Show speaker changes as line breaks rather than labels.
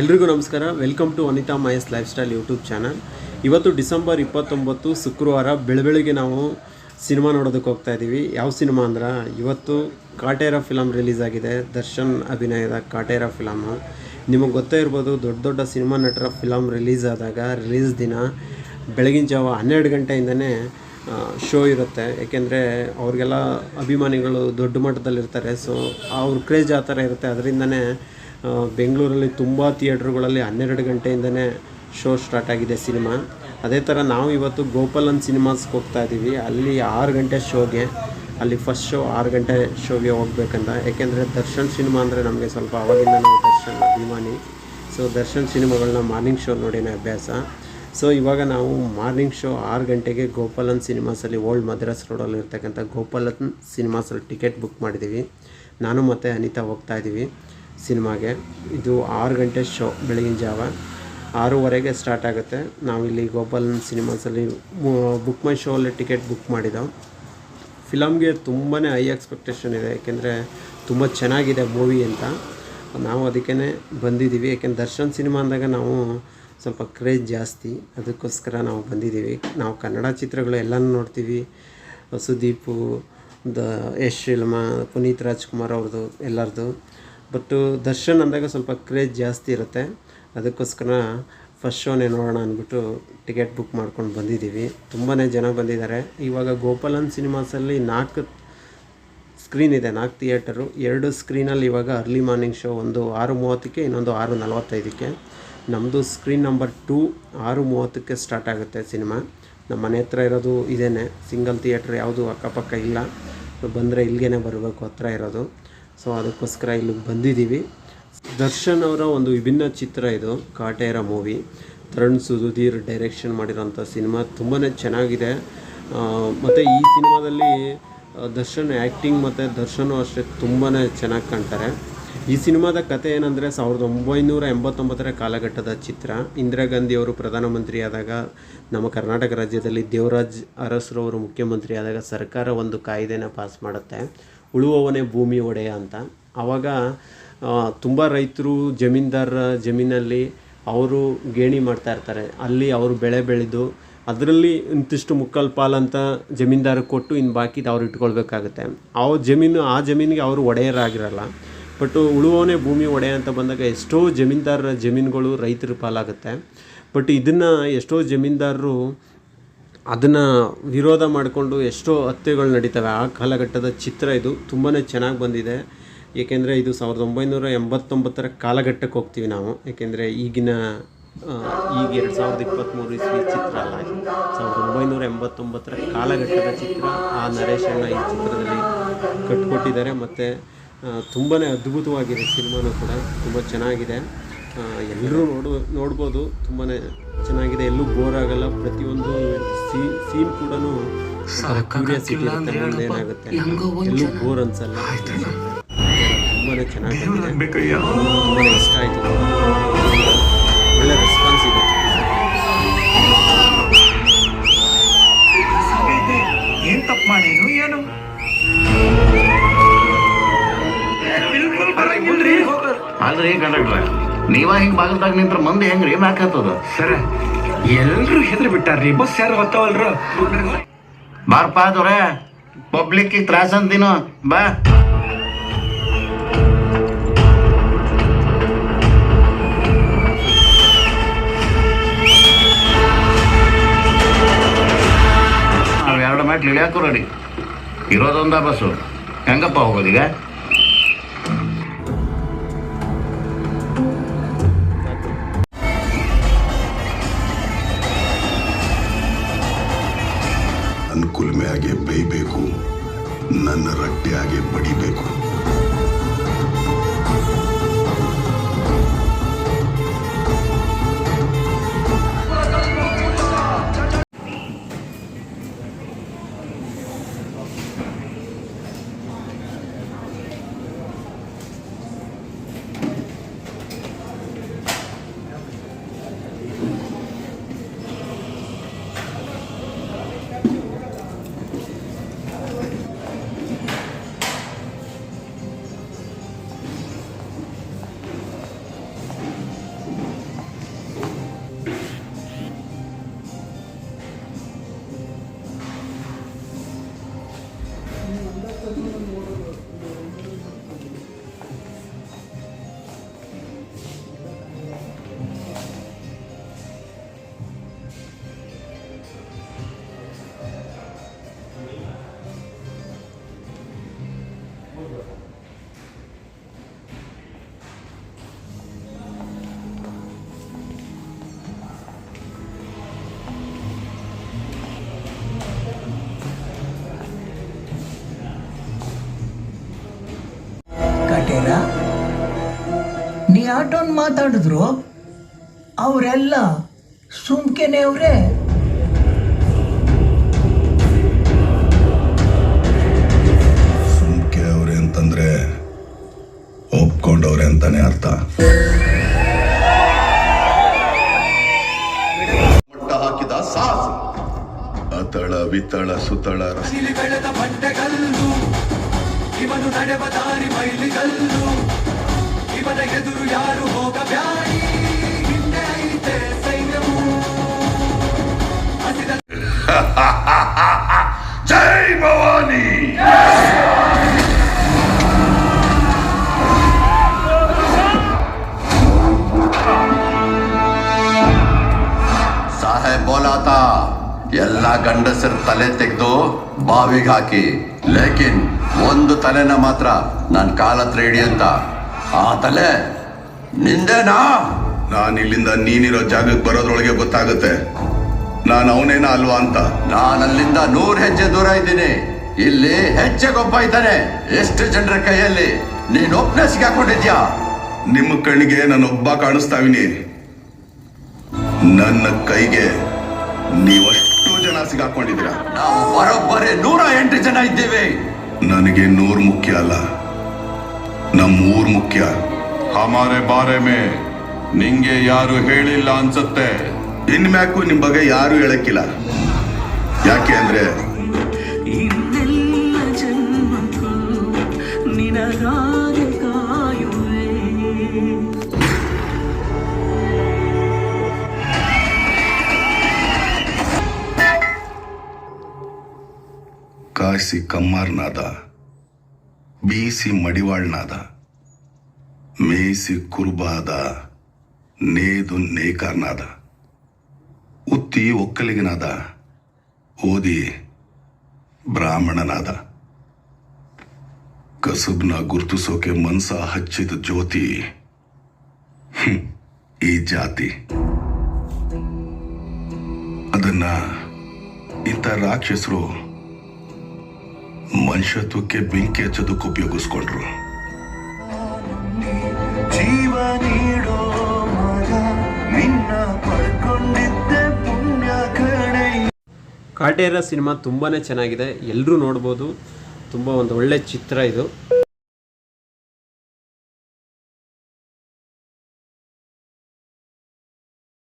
ಎಲ್ರಿಗೂ ನಮಸ್ಕಾರ. Welcome to Anita Mahesh lifestyle YouTube channel ಇವತ್ತು ಡಿಸೆಂಬರ್ ಇಪ್ಪತ್ತೊಂಬತ್ತು, ಶುಕ್ರವಾರ ಬೆಳಬೆಳಿಗ್ಗೆ ನಾವು ಸಿನಿಮಾ ನೋಡೋದಕ್ಕೆ ಹೋಗ್ತಾ ಇದ್ದೀವಿ ಯಾವ ಸಿನಿಮಾ ಅಂದ್ರೆ, ಇವತ್ತು ಕಾಟೇರ ಫಿಲಮ್ ರಿಲೀಸ್ ಆಗಿದೆ. ದರ್ಶನ್ ಅಭಿನಯದ ಕಾಟೇರ ಫಿಲಮ್ ನಿಮಗೆ ಗೊತ್ತೇ ಇರ್ಬೋದು, ದೊಡ್ಡ ದೊಡ್ಡ ಸಿನಿಮಾ ನಟರ ಫಿಲಮ್ ರಿಲೀಸ್ ಆದಾಗ ರಿಲೀಸ್ ದಿನ ಬೆಳಗಿನ ಜಾವ ಹನ್ನೆರಡು ಗಂಟೆಯಿಂದನೇ ಶೋ ಇರುತ್ತೆ. ಏಕೆಂದರೆ ಅವ್ರಿಗೆಲ್ಲ ಅಭಿಮಾನಿಗಳು ದೊಡ್ಡ ಮಟ್ಟದಲ್ಲಿರ್ತಾರೆ. ಸೊ ಅವ್ರ ಕ್ರೇಜ್ ಆ ಥರ ಇರುತ್ತೆ. ಅದರಿಂದನೇ ಬೆಂಗಳೂರಲ್ಲಿ ತುಂಬ ಥಿಯೇಟ್ರುಗಳಲ್ಲಿ ಹನ್ನೆರಡು ಗಂಟೆಯಿಂದನೇ ಶೋ ಸ್ಟಾರ್ಟ್ ಆಗಿದೆ ಸಿನಿಮಾ. ಅದೇ ಥರ ನಾವು ಇವತ್ತು ಗೋಪಾಲನ್ ಸಿನಿಮಾಸ್ಗೆ ಹೋಗ್ತಾ ಇದ್ದೀವಿ. ಅಲ್ಲಿ ಆರು ಗಂಟೆ ಶೋಗೆ, ಅಲ್ಲಿ ಫಸ್ಟ್ ಶೋ ಆರು ಗಂಟೆ ಶೋಗೆ ಹೋಗ್ಬೇಕಂತ. ಯಾಕೆಂದರೆ ದರ್ಶನ್ ಸಿನಿಮಾ ಅಂದರೆ ನಮಗೆ ಸ್ವಲ್ಪ ಅವಾಗಿಂದ ನಾವು ದರ್ಶನ್ ಅಭಿಮಾನಿ. ಸೊ ದರ್ಶನ್ ಸಿನಿಮಾಗಳನ್ನ ಮಾರ್ನಿಂಗ್ ಶೋ ನೋಡಿನ ಅಭ್ಯಾಸ. ಸೊ ಇವಾಗ ನಾವು ಮಾರ್ನಿಂಗ್ ಶೋ ಆರು ಗಂಟೆಗೆ ಗೋಪಾಲನ್ ಸಿನಿಮಾಸಲ್ಲಿ ಓಲ್ಡ್ ಮದ್ರಾಸ್ ರೋಡಲ್ಲಿ ಇರ್ತಕ್ಕಂಥ ಗೋಪಾಲನ್ ಸಿನಿಮಾಸಲ್ಲಿ ಟಿಕೆಟ್ ಬುಕ್ ಮಾಡಿದ್ದೀವಿ. ನಾನು ಮತ್ತು ಅನಿತಾ ಹೋಗ್ತಾ ಇದ್ದೀವಿ. ಸಿನಿಮಾಗೆ. ಇದು ಆರು ಗಂಟೆ ಶೋ ಬೆಳಗಿನ ಜಾವ. ಆರೂವರೆಗೆ ಸ್ಟಾರ್ಟ್ ಆಗುತ್ತೆ. ನಾವಿಲ್ಲಿ ಗೋಪಾಲ್ ಸಿನಿಮಾಸಲ್ಲಿ ಬುಕ್ ಮೈ ಶೋ ಅಲ್ಲಿ ಟಿಕೆಟ್ ಬುಕ್ ಮಾಡಿದ್ದೋ ಫಿಲಮ್ಗೆ ತುಂಬಾ ಹೈ ಎಕ್ಸ್ಪೆಕ್ಟೇಷನ್ ಇದೆ. ಏಕೆಂದರೆ ತುಂಬ ಚೆನ್ನಾಗಿದೆ ಮೂವಿ ಅಂತ. ನಾವು ಅದಕ್ಕೇ ಬಂದಿದ್ದೀವಿ. ಯಾಕೆಂದ್ರೆ ದರ್ಶನ್ ಸಿನಿಮಾ ಅಂದಾಗ ನಾವು ಸ್ವಲ್ಪ ಕ್ರೇಜ್ ಜಾಸ್ತಿ. ಅದಕ್ಕೋಸ್ಕರ ನಾವು ಬಂದಿದ್ದೀವಿ. ನಾವು ಕನ್ನಡ ಚಿತ್ರಗಳು ಎಲ್ಲನೂ ನೋಡ್ತೀವಿ. ಸುದೀಪು, ದ ಯಶ್ ಫಿಲ್ಮ ಪುನೀತ್ ರಾಜ್ಕುಮಾರ್ ಅವ್ರದ್ದು, ಎಲ್ಲರದು. ಬಟ್ಟು ದರ್ಶನ್ ಅಂದಾಗ ಸ್ವಲ್ಪ ಕ್ರೇಜ್ ಜಾಸ್ತಿ ಇರುತ್ತೆ. ಅದಕ್ಕೋಸ್ಕರ ಫಸ್ಟ್ ಶೋನೇ ನೋಡೋಣ ಅಂದ್ಬಿಟ್ಟು ಟಿಕೆಟ್ ಬುಕ್ ಮಾಡ್ಕೊಂಡು ಬಂದಿದ್ದೀವಿ. ತುಂಬಾ ಜನ ಬಂದಿದ್ದಾರೆ. ಇವಾಗ ಗೋಪಾಲನ್ ಸಿನಿಮಾಸಲ್ಲಿ ನಾಲ್ಕು ಸ್ಕ್ರೀನ್ ಇದೆ, ನಾಲ್ಕು ಥಿಯೇಟರು ಎರಡು ಸ್ಕ್ರೀನಲ್ಲಿ ಇವಾಗ ಅರ್ಲಿ ಮಾರ್ನಿಂಗ್ ಶೋ ಒಂದು ಆರು ಮೂವತ್ತಕ್ಕೆ, ಇನ್ನೊಂದು ಆರು ನಲವತ್ತೈದಕ್ಕೆ. ನಮ್ಮದು ಸ್ಕ್ರೀನ್ ನಂಬರ್ ಟೂ ಆರು ಮೂವತ್ತಕ್ಕೆ ಸ್ಟಾರ್ಟ್ ಆಗುತ್ತೆ ಸಿನಿಮಾ. ನಮ್ಮ ಮನೆ ಹತ್ರ ಇರೋದು ಇದೇ ಸಿಂಗಲ್ ಥಿಯೇಟ್ರ್ ಯಾವುದು ಅಕ್ಕಪಕ್ಕ ಇಲ್ಲ. ಬಂದರೆ ಇಲ್ಲಿಗೆ ಬರಬೇಕು ಹತ್ರ ಇರೋದು. ಸೊ ಅದಕ್ಕೋಸ್ಕರ ಇಲ್ಲಿಗೆ ಬಂದಿದ್ದೀವಿ. ದರ್ಶನ್ ಅವರ ಒಂದು ವಿಭಿನ್ನ ಚಿತ್ರ ಇದು, ಕಾಟೇರ ಮೂವಿ. ತರುಣ್ ಸುಧೀರ್ ಡೈರೆಕ್ಷನ್ ಮಾಡಿರೋಂಥ ಸಿನಿಮಾ ತುಂಬಾ ಚೆನ್ನಾಗಿದೆ. ಮತ್ತು ಈ ಸಿನಿಮಾದಲ್ಲಿ ದರ್ಶನ್ ಆ್ಯಕ್ಟಿಂಗ್ ಮತ್ತು ದರ್ಶನು ಅಷ್ಟೇ ತುಂಬಾ ಚೆನ್ನಾಗಿ ಕಾಣ್ತಾರೆ. ಈ ಸಿನಿಮಾದ ಕತೆ ಏನಂದರೆ, ಸಾವಿರದ ಒಂಬೈನೂರ ಎಂಬತ್ತೊಂಬತ್ತರ ಕಾಲಘಟ್ಟದ ಚಿತ್ರ. ಇಂದಿರಾ ಗಾಂಧಿಯವರು ಪ್ರಧಾನಮಂತ್ರಿ ಆದಾಗ ನಮ್ಮ ಕರ್ನಾಟಕ ರಾಜ್ಯದಲ್ಲಿ ದೇವರಾಜ್ ಅರಸರವರು ಮುಖ್ಯಮಂತ್ರಿ ಆದಾಗ ಸರ್ಕಾರ ಒಂದು ಕಾಯ್ದೆನ ಪಾಸ್ ಮಾಡುತ್ತೆ. ಉಳುವವನೇ ಭೂಮಿ ಒಡೆಯ ಅಂತ. ಆವಾಗ ತುಂಬ ರೈತರು ಜಮೀನ್ದಾರರ ಜಮೀನಲ್ಲಿ ಅವರು ಗೇಣಿ ಮಾಡ್ತಾ ಇರ್ತಾರೆ. ಅಲ್ಲಿ ಅವರು ಬೆಳೆ ಬೆಳೆದು ಅದರಲ್ಲಿ ಇಂತಿಷ್ಟು ಮುಕ್ಕಾಲು ಪಾಲಂತ ಜಮೀನ್ದಾರ ಕೊಟ್ಟು ಇನ್ನು ಬಾಕಿದು ಅವ್ರು ಇಟ್ಕೊಳ್ಬೇಕಾಗುತ್ತೆ. ಆ ಜಮೀನು, ಆ ಜಮೀನಿಗೆ ಅವರು ಒಡೆಯರಾಗಿರಲ್ಲ. ಬಟ್ ಉಳುವವನೇ ಭೂಮಿ ಒಡೆಯ ಅಂತ ಬಂದಾಗ ಎಷ್ಟೋ ಜಮೀನ್ದಾರರ ಜಮೀನುಗಳು ರೈತರ ಪಾಲಾಗುತ್ತೆ. ಬಟ್ ಇದನ್ನು ಎಷ್ಟೋ ಜಮೀನ್ದಾರರು ಅದನ್ನು ವಿರೋಧ ಮಾಡಿಕೊಂಡು ಎಷ್ಟೋ ಹತ್ಯೆಗಳು ನಡೀತವೆ. ಆ ಕಾಲಘಟ್ಟದ ಚಿತ್ರ ಇದು ತುಂಬಾ ಚೆನ್ನಾಗಿ ಬಂದಿದೆ. ಏಕೆಂದರೆ ಇದು ಸಾವಿರದ ಒಂಬೈನೂರ ಎಂಬತ್ತೊಂಬತ್ತರ ಕಾಲಘಟ್ಟಕ್ಕೆ ಹೋಗ್ತೀವಿ ನಾವು. ಏಕೆಂದರೆ ಈಗಿನ ಈಗ ಎರಡು ಸಾವಿರದ ಇಪ್ಪತ್ತ್ಮೂರು ಇಸ್ವಿ ಚಿತ್ರ ಅಲ್ಲ ಸಾವಿರದ ಒಂಬೈನೂರ ಎಂಬತ್ತೊಂಬತ್ತರ ಕಾಲಘಟ್ಟದ ಚಿತ್ರ ಆ ನರೇಶಣ್ಣ ಈ ಚಿತ್ರದಲ್ಲಿ ಕಟ್ಕೊಟ್ಟಿದ್ದಾರೆ. ಮತ್ತು ತುಂಬಾ ಅದ್ಭುತವಾಗಿದೆ ಸಿನಿಮಾನೂ ಕೂಡ. ತುಂಬ ಚೆನ್ನಾಗಿದೆ. ಎಲ್ಲರೂ ನೋಡು ನೋಡ್ಬೋದು. ತುಂಬಾ ಚೆನ್ನಾಗಿದೆ. ಎಲ್ಲೂ ಬೋರ್ ಆಗಲ್ಲ. ಪ್ರತಿಯೊಂದು ಸೀ ಸೀನ್ ಕೂಡ ಕ್ಯೂರಿಯಾಸಿಟಿ ಇರುತ್ತೆ. ಮುಂದೆ ಏನಾಗುತ್ತೆ ಎಲ್ಲೂ ಬೋರ್ ಅನ್ಸಲ್ಲ. ತುಂಬಾ ಚೆನ್ನಾಗಿದೆ ತುಂಬಾ ಇಷ್ಟ ಆಯಿತು. ಒಳ್ಳೆ ರೆಸ್ಪಾನ್ಸ್ ಇದೆ.
ಏನ್ ತಪ್ಪು ಮಾಡೇನು ಏನು?
ಅಲ್ರಿ ಕಂಡಕ್ಟ್ರ ನೀವ ಹಿಂಗ್ ಬಾಗಲ್ದಾಗ ನಿಂತ್ರ ಮಂದಿ ಹೆಂಗ್ರಿ? ರೀ ಹತ್ತದ
ಸರ ಎಲ್ರು ಹೆದ್ರ ಬಿಟ್ಟಾರ್ರಿ. ಬಸ್ ಯಾರು ಹೊತ್ತವಲ್ರ?
ಬಾರ್ಪ ದೊರೆ ಪಬ್ಲಿಕ್ ತ್ರಾಸ ಅಂತೀನ ಬಾ. ಎರಡು ಮೆಟ್ಲು ಇಳಿಯಾಕು ರೆಡಿ ಇರೋದೊಂದ ಬಸ್ಸು. ಹೆಂಗಪ್ಪ ಹೋಗೋದೀಗ
ಬೇಯಬೇಕು ನನ್ನ ರಟ್ಟೆಯಾಗೆ ಬಡಿಬೇಕು.
ಮಾಟೊಂದು ಮಾತಾಡಿದ್ರು ಅವರೆಲ್ಲ ಸುಮ್ಕೆನೆ ಅವ್ರೆ.
ಸುಮ್ಕೆ ಅವ್ರೆ ಅಂತಂದ್ರೆ ಒಪ್ಕೊಂಡವ್ರೆ ಅಂತಾನೆ ಅರ್ಥ.
ಮಟ್ಟ ಹಾಕಿದ ಸಾಸ್.
ಅತಳ ವಿತಳ ಸುತಳ
ಬೆಳೆದ ಬಂಡೆಗಲ್ಲು ಇವನು ನಡೆವ ದಾರಿ ಮೈಲಿಗಲ್ಲು. ಇವನ ಯಾರು ಹೋಗಬ್ಯಾಡಿ? ಹಿಂದೆ ಐತೆ ಸೈನ್ಯವು. ಹಸಿದ
ಜೈ ಭವಾನಿ!
ಸಾಹೇಬ್, ಬೋಲಾತ, ಎಲ್ಲ ಗಂಡಸರ ತಲೆ ತೆಗೆದು ಬಾವಿಗೆ ಹಾಕಿ. ಲೇಕಿನ್, ಒಂದು ತಲೆನ ಮಾತ್ರ ನನ್ನ ಕಾಲತ್ರ ಹತ್ರ ಹಿಡಿ ಅಂತ. ಆ ತಲೆ ನಿಂದೇನಾ?
ನಾನು ಇಲ್ಲಿಂದ ನೀನಿರೋ ಜಾಗಕ್ಕೆ ಬರೋದ್ರೊಳಗೆ ಗೊತ್ತಾಗುತ್ತೆ. ನಾನು ಅವನೇನ ಅಲ್ವಾ ಅಂತ.
ನಾನು ಅಲ್ಲಿಂದ ನೂರ್ ಹೆಜ್ಜೆ ದೂರ ಇದ್ದೀನಿ. ಇಲ್ಲಿ ಹೆಜ್ಜೆಗೊಬ್ಬ ಇದ್ದಾನೆ ಎಷ್ಟು ಜನರ ಕೈಯಲ್ಲಿ. ನೀನ್ ಒಬ್ನೇ ಸಿಗಾಕೊಂಡಿದ್ಯಾ
ನಿಮ್ಮ ಕಣ್ಣಿಗೆ ನಾನು ಒಬ್ಬ ಕಾಣಿಸ್ತಾವಿನಿ. ನನ್ನ ಕೈಗೆ ನೀವಷ್ಟು ಜನ ಸಿಗಾಕೊಂಡಿದ್ದೀರಾ?
ನಾವು ಬರೋಬ್ಬರಿ ನೂರ ಎಂಟು ಜನ ಇದ್ದೀವಿ.
ನನಗೆ ನೂರು ಮುಖ್ಯ ಅಲ್ಲ. ನಮ್ಮ ಊರ್ ಮುಖ್ಯ.
ಹಮಾರೆ ಬಾರೆ ಮೇ ನಿಂಗೆ ಯಾರು ಹೇಳಿಲ್ಲ ಅನ್ಸುತ್ತೆ?
ಇನ್ಮ್ಯಾಕು ನಿಮ್ ಬಗ್ಗೆ ಯಾರು ಹೇಳಕ್ಕಿಲ್ಲ. ಯಾಕೆ ಅಂದ್ರೆ
ಇನ್ನೆಲ್ಲ ಜನ್ಮಕ್ಕೂ ನಿನಗಾಗಿ ಕಾಯುವೆ.
ಕಾಯಿಸಿ ಕಮ್ಮಾರ್ನಾದ. ಬೀಸಿ ಮಡಿವಾಳ್ನಾದ ಮೇಸಿ ಕುರುಬಾದ, ನೇದು ನೇಕಾರ್ನಾದ, ಉತ್ತಿ ಒಕ್ಕಲಿಗನಾದ, ಓದಿ ಬ್ರಾಹ್ಮಣನಾದ. ಕಸುಬ್ನ ಗುರ್ತಿಸೋಕೆ ಮನ್ಸ ಹಚ್ಚಿದ ಜ್ಯೋತಿ ಈ ಜಾತಿ. ಅದನ್ನ ಇಂಥ ರಾಕ್ಷಸರು ಮನುಷ್ಯತ್ವಕ್ಕೆ ಬೆಂಕಿ ಹಚ್ಚೋದಕ್ಕೆ ಉಪಯೋಗಿಸ್ಕೊಂಡ್ರು.
ಜೀವ ನೀಡೋ ಮಗ ನಿನ್ನ ಪಡ್ಕೊಂಡಿದ್ದೆ ಪುಣ್ಯ ಕಣೆ.
ಕಾಟೇರ ಸಿನಿಮಾ ತುಂಬಾ ಚೆನ್ನಾಗಿದೆ. ಎಲ್ಲರೂ ನೋಡ್ಬೋದು. ತುಂಬ ಒಂದು ಒಳ್ಳೆ ಚಿತ್ರ ಇದು.